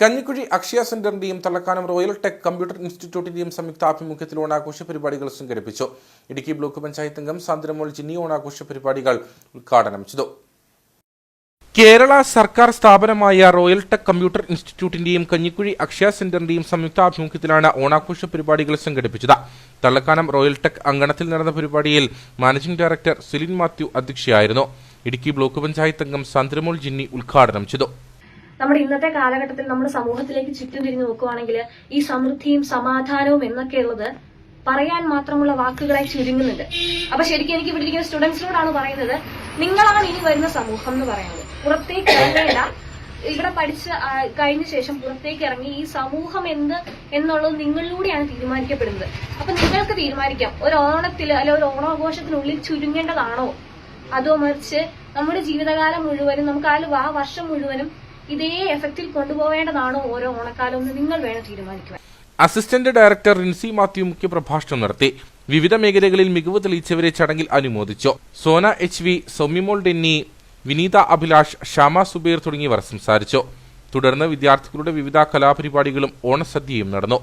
കഞ്ഞിക്കുഴി അക്ഷയ സെന്ററിന്റെയും Thallakkanam Royal Tech computer ഇൻസ്റ്റിറ്റ്യൂട്ടിന്റെയും സംയുക്ത ആഭിമുഖ്യത്തിൽ ഓണാഘോഷ പരിപാടികൾ സംഘടിപ്പിച്ചു. ഇടുക്കി ബ്ലോക്ക് പഞ്ചായത്ത് അംഗം സാന്ദ്രമോൾ ജിന്നി ഓണാഘോഷ പരിപാടികൾ ഉദ്ഘാടനം ചെയ്തു. കേരള സർക്കാർ സ്ഥാപനമായ റോയൽ ടെക് കമ്പ്യൂട്ടർ ഇൻസ്റ്റിറ്റ്യൂട്ടിന്റെയും കഞ്ഞിക്കുഴി അക്ഷയ സെന്ററിന്റെയും സംയുക്താഭിമുഖ്യത്തിലാണ് ഓണാഘോഷ പരിപാടികൾ സംഘടിപ്പിച്ചത്. തള്ളക്കാനം റോയൽ ടെക് അങ്കണത്തിൽ നടന്ന പരിപാടിയിൽ മാനേജിംഗ് ഡയറക്ടർ സിലിൻ മാത്യു അധ്യക്ഷയായിരുന്നു. ഇടുക്കി ബ്ലോക്ക് പഞ്ചായത്ത് അംഗം സാന്ദ്രമോൾ ജിന്നി ഉദ്ഘാടനം ചെയ്തു. നമ്മുടെ ഇന്നത്തെ കാലഘട്ടത്തിൽ നമ്മുടെ സമൂഹത്തിലേക്ക് ചുറ്റും തിരിഞ്ഞു നോക്കുവാണെങ്കിൽ ഈ സമൃദ്ധിയും സമാധാനവും എന്നൊക്കെയുള്ളത് പറയാൻ മാത്രമുള്ള വാക്കുകളായി ചുരുങ്ങുന്നുണ്ട്. അപ്പൊ ശരിക്കും എനിക്ക് ഇവിടെ ഇരിക്കുന്ന സ്റ്റുഡൻസിനോടാണ് പറയുന്നത് നിങ്ങളാണ് ഇനി വരുന്ന സമൂഹം എന്ന് പറയുന്നത്. പുറത്തേക്ക് ഇറങ്ങേണ്ട. ഇവിടെ പഠിച്ച് കഴിഞ്ഞ ശേഷം പുറത്തേക്ക് ഇറങ്ങി ഈ സമൂഹം എന്ത് എന്നുള്ളത് നിങ്ങളിലൂടെയാണ് തീരുമാനിക്കപ്പെടുന്നത്. അപ്പൊ നിങ്ങൾക്ക് തീരുമാനിക്കാം. ഒരു ഓണത്തിൽ അല്ലെ ഒരു ഓണാഘോഷത്തിനുള്ളിൽ ചുരുങ്ങേണ്ടതാണോ? അതോ മറിച്ച് നമ്മുടെ ജീവിതകാലം മുഴുവനും നമുക്ക് ആ വർഷം മുഴുവനും ഇതേ എഫക്റ്റിൽ കൊണ്ടുപോകേണ്ടതാണോ ഓരോ ഓണക്കാലവും നിങ്ങൾ വേണം തീരുമാനിക്കുവാൻ. അസിസ്റ്റന്റ് ഡയറക്ടർ റിൻസി മാത്യു മുഖ്യപ്രഭാഷണം നടത്തി. വിവിധ മേഖലകളിൽ മികവ് തെളിയിച്ചവരെ ചടങ്ങിൽ അനുമോദിച്ചു. സോന എച്ച് വി സൗമ്യമോൾ ഡെന്നി വിനീത അഭിലാഷ് ഷാമ സുബൈർ തുടങ്ങിയവർ സംസാരിച്ചു. തുടർന്ന് വിദ്യാർത്ഥികളുടെ വിവിധ കലാപരിപാടികളും ഓണസദ്യയും നടന്നു.